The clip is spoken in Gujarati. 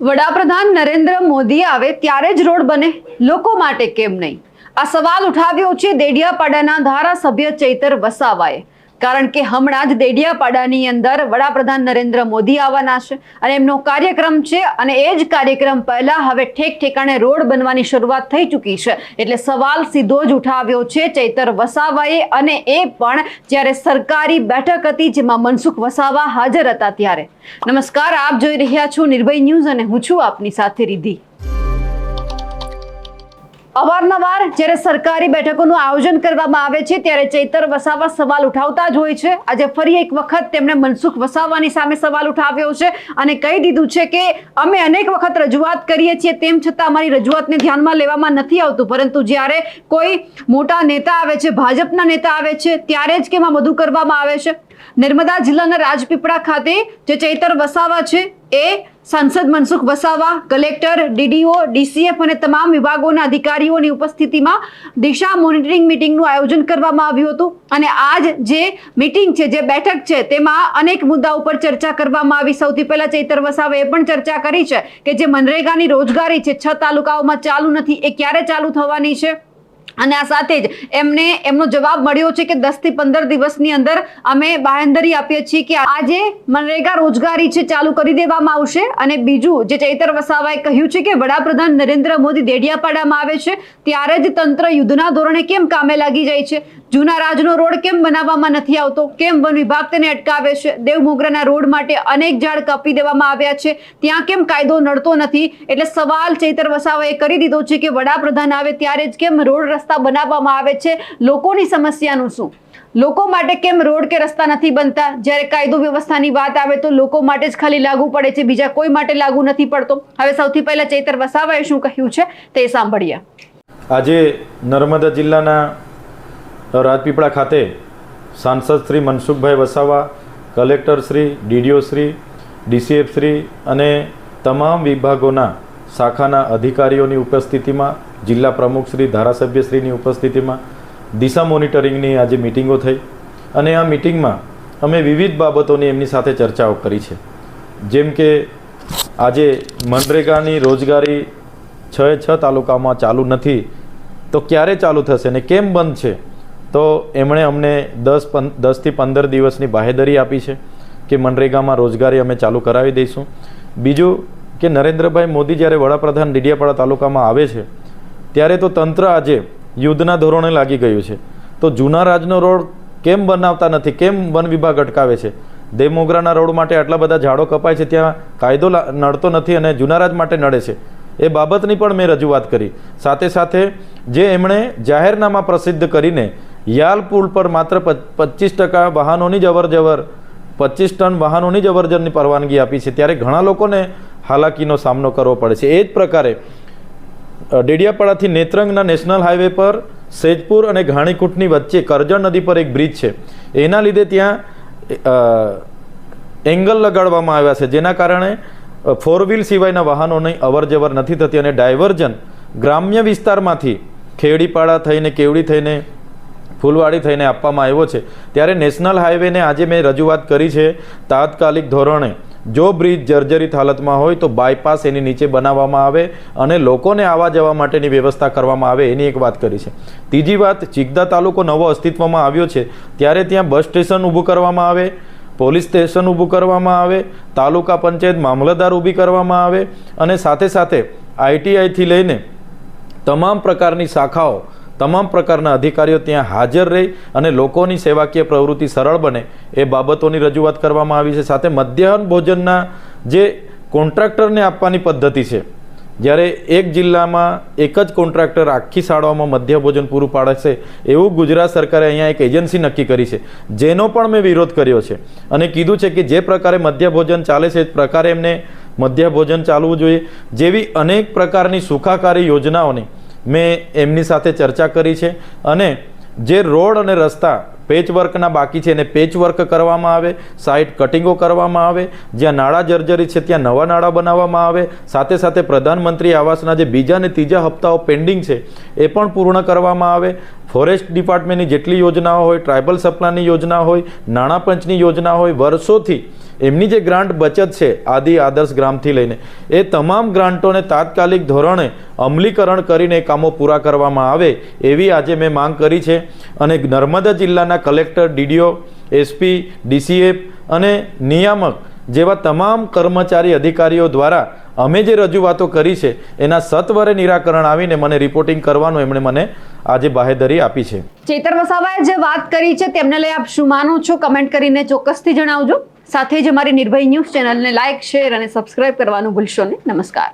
વડાપ્રધાન નરેન્દ્ર મોદી આવે ત્યારે જ રોડ બને, લોકો માટે કેમ નહીં? આ સવાલ ઉઠાવ્યો છે દેડિયાપાડાના ધારાસભ્ય ચૈતર વસાવાએ. કારણ કે હમણાં જ દેડિયાપાડાની અંદર વડાપ્રધાન નરેન્દ્ર મોદી આવવાના છે અને એમનો કાર્યક્રમ છે અને એ જ કાર્યક્રમ પહેલા હવે ઠેક ઠેકાણે રોડ બનવાની શરૂઆત થઈ ચૂકી છે. એટલે સવાલ સીધો જ ઉઠાવ્યો છે ચૈતર વસાવાએ અને એ પણ જ્યારે સરકારી બેઠક હતી જેમાં મનસુખ વસાવા હાજર હતા ત્યારે. નમસ્કાર, આપ જોઈ રહ્યા છો નિર્ભય ન્યૂઝ અને હું છું આપની સાથે રીધી અવારનવાર જ્યારે સરકારી બેઠકોનું આયોજન કરવામાં આવે છે, ત્યારે ચૈતર વસાવા સવાલ ઉઠાવતા જ હોય છે. આજે ફરી એક વખત તેમણે મનસુખ વસાવાની સામે સવાલ ઉઠાવ્યો છે અને કહી દીધું છે કે, અમે અનેક વખત રજૂઆત કરીએ છીએ, તેમ છતાં અમારી રજૂઆતને ધ્યાનમાં લેવામાં નથી આવતું. પરંતુ જ્યારે કોઈ મોટા નેતા આવે છે, ભાજપના નેતા આવે છે, ત્યારે જ કેમ આ બધું કરવામાં આવે છે? નર્મદા જિલ્લાના રાજપીપળા ખાતે જે ચૈતર વસાવા છે, એ સાંસદ Mansukh Vasava, collector, DDO, DCF અને તમામ વિભાગોના અધિકારીઓની ઉપસ્થિતિમાં દિશા મોનિટરિંગ મિટિંગનું આયોજન કરવામાં આવ્યું હતું. અને આજ જે મિટિંગ છે, જે બેઠક છે, તેમાં અનેક મુદ્દા ઉપર ચર્ચા કરવામાં આવી. સૌથી પહેલા ચૈતર વસાવે એ પણ ચર્ચા કરી છે કે જે મનરેગાની રોજગારી છે, છ તાલુકાઓમાં ચાલુ નથી, એ ક્યારે ચાલુ થવાની છે? અને આ સાથે જ એમને એમનો જવાબ મળ્યો છે કે દસથી પંદર દિવસની અંદર અમે બાહેંધરી આપીએ છીએ કે આજે મનરેગા રોજગારી છે ચાલુ કરી દેવામાં આવશે. અને બીજું જે ચૈતર વસાવાએ કહ્યું છે કે વડાપ્રધાન નરેન્દ્ર મોદી દેડિયાપાડામાં આવે છે, ત્યારે જ તંત્ર યુદ્ધના ધોરણે કેમ કામે લાગી જાય છે? જૂના રાજનો રોડ કેમ બનાવવામાં નથી આવતો? કેમ વન વિભાગ તેને અટકાવે છે? દેવમોગરાના રોડ માટે અનેક ઝાડ કાપી દેવામાં આવ્યા છે. ત્યાં કેમ કાયદો નડતો નથી? એટલે સવાલ ચૈતર વસાવાએ કરી દીધો છે કે વડાપ્રધાન આવે ત્યારે જ કેમ રોડ રસ્તા બનાવવામાં આવે છે? લોકોની સમસ્યાનું શું? લોકો માટે કેમ રોડ કે રસ્તા નથી બનતા? જ્યારે કાયદો વ્યવસ્થાની વાત આવે તો લોકો માટે જ ખાલી લાગુ પડે છે, બીજા કોઈ માટે લાગુ નથી પડતો. હવે સૌથી પહેલા ચૈતર વસાવાએ શું કહ્યું છે તે સાંભળીએ. આજે નર્મદા જિલ્લાના રાજપીપળા ખાતે સાંસદ Shri Mansukhbhai Vasava, collector Shri, DDO Shri, DCF Shri અને તમામ વિભાગોના શાખાના અધિકારીઓની ઉપસ્થિતિમાં, જિલ્લા પ્રમુખ શ્રી ધારાસભ્યશ્રીની ઉપસ્થિતિમાં દિશા મોનિટરિંગની આજે મિટિંગો થઈ અને આ મિટિંગમાં અમે વિવિધ બાબતોની એમની સાથે ચર્ચાઓ કરી છે. જેમ કે આજે મનરેગાની રોજગારી છ છ તાલુકામાં ચાલુ નથી, તો ક્યારે ચાલુ થશે ને કેમ બંધ છે? તો એમણે અમને દસ પં, દસથી પંદર દિવસની બાહેદરી આપી છે કે મનરેગામાં રોજગારી અમે ચાલુ કરાવી દઈશું. બીજું કે નરેન્દ્રભાઈ મોદી જ્યારે વડાપ્રધાન ડીડિયાપાડા તાલુકામાં આવે છે, ત્યારે તો તંત્ર આજે યુદ્ધના ધોરણે લાગી ગયું છે. તો જૂના રાજનો રોડ કેમ બનાવતા નથી? કેમ વન વિભાગ અટકાવે છે? દેવમોગરાના રોડ માટે આટલા બધા ઝાડો કપાય છે, ત્યાં કાયદો નડતો નથી અને જૂના રાજ માટે નડે છે. એ બાબતની પણ મેં રજૂઆત કરી. સાથે સાથે જે એમણે જાહેરનામા પ્રસિદ્ધ કરીને યાલ પુલ પર માત્ર પચીસ ટકા વાહનોની જ અવરજવર પચીસ ટન વાહનોની જ અવરજવરની પરવાનગી આપી છે. ત્યારે ઘણા લોકોને હાલાકીનો સામનો કરવો પડે છે. એ જ પ્રકારે ડેડિયાપાડાથી નેત્રંગના નેશનલ હાઈવે પર સેજપુર અને ઘાણીકૂટની વચ્ચે કરજણ નદી પર એક બ્રિજ છે. એના લીધે ત્યાં એંગલ લગાડવામાં આવ્યા છે, જેના કારણે ફોર વ્હીલ સિવાયના વાહનોની અવરજવર નથી થતી અને ડાયવર્જન ગ્રામ્ય વિસ્તારમાંથી ખેડીપાડા થઈને, કેવડી થઈને ફૂલવાડી થઈને આપવામાં આવ્યો છે. ત્યારે નેશનલ હાઈવેને આજે મેં રજૂઆત કરી છે તાત્કાલિક ધોરણે. જો બ્રિજ જર્જરિત હાલતમાં હોય તો બાયપાસ એની નીચે બનાવવામાં આવે અને લોકોને આવવા જવા માટેની વ્યવસ્થા કરવામાં આવે એની એક વાત કરી છે. ત્રીજી વાત, ચિગદા તાલુકો નવો અસ્તિત્વમાં આવ્યો છે. ત્યારે ત્યાં બસ સ્ટેશન ઊભું કરવામાં આવે, પોલીસ સ્ટેશન ઊભું કરવામાં આવે, તાલુકા પંચાયત મામલતદાર ઊભી કરવામાં આવે અને સાથે સાથે આઈટીઆઈથી લઈને તમામ પ્રકારની શાખાઓ તમામ પ્રકારના અધિકારીઓ ત્યાં હાજર રહી અને લોકોની સેવાકીય પ્રવૃત્તિ સરળ બને એ બાબતોની રજૂઆત કરવામાં આવી છે. સાથે મધ્યાહન ભોજનના જે કોન્ટ્રાક્ટરને આપવાની પદ્ધતિ છે, જ્યારે એક જિલ્લામાં એક જ કોન્ટ્રાક્ટર આખી શાળાઓમાં મધ્ય ભોજન પૂરું પાડે છે, એવું ગુજરાત સરકારે અહીંયા એક એજન્સી નક્કી કરી છે. જેનો પણ મેં વિરોધ કર્યો છે અને કીધું છે કે જે પ્રકારે મધ્ય ભોજન ચાલે છે એ પ્રકારે એમને મધ્ય ભોજન ચાલવું જોઈએ. જેવી અનેક પ્રકારની સુખાકારી યોજનાઓની મેં એમની સાથે ચર્ચા કરી છે અને જે રોડ અને રસ્તા પેચ વર્કના બાકી છે એને પેચ વર્ક કરવામાં આવે સાઇડ કટિંગો કરવામાં આવે, જ્યાં નાણાં જર્જરી છે ત્યાં નવા નાણાં બનાવવામાં આવે, સાથે સાથે પ્રધાનમંત્રી આવાસના જે બીજા અને ત્રીજા હપ્તાઓ પેન્ડિંગ છે એ પણ પૂર્ણ કરવામાં આવે ફોરેસ્ટ ડિપાર્ટમેન્ટની જેટલી યોજનાઓ હોય, ટ્રાઇબલ સપ્લાયની યોજના હોય, નાણાં પંચની યોજના હોય, વર્ષોથી એમની જે ગ્રાન્ટ બચત છે, આદિ આદર્શ ગ્રામથી લઈને, એ તમામ ગ્રાન્ટોને તાત્કાલિક ધોરણે અમલીકરણ કરીને કામો પૂરા કરવામાં આવે એવી આજે મેં માંગ કરી છે. અને નર્મદા જિલ્લાના કલેક્ટર, ડીડીઓ, એસપી, ડીસીએફ અને નિયામક જેવા તમામ કર્મચારી અધિકારીઓ દ્વારા અમે જે રજૂઆતો કરી છે, એના સત્વરે નિરાકરણ આવીને મને રિપોર્ટિંગ કરવાનું એમણે મને આજે બાહેધરી આપી છે. ચેતર વસાવાએ જે વાત કરી છે, તેમને લઈ આપ શું માનો છો? કમેન્ટ કરીને ચોક્કસથી જણાવજો. સાથે જ અમારી નિર્ભય ન્યૂઝ ચેનલને લાઇક શેર અને સબસ્ક્રાઇબ કરવાનું ભૂલશો નહીં. નમસ્કાર.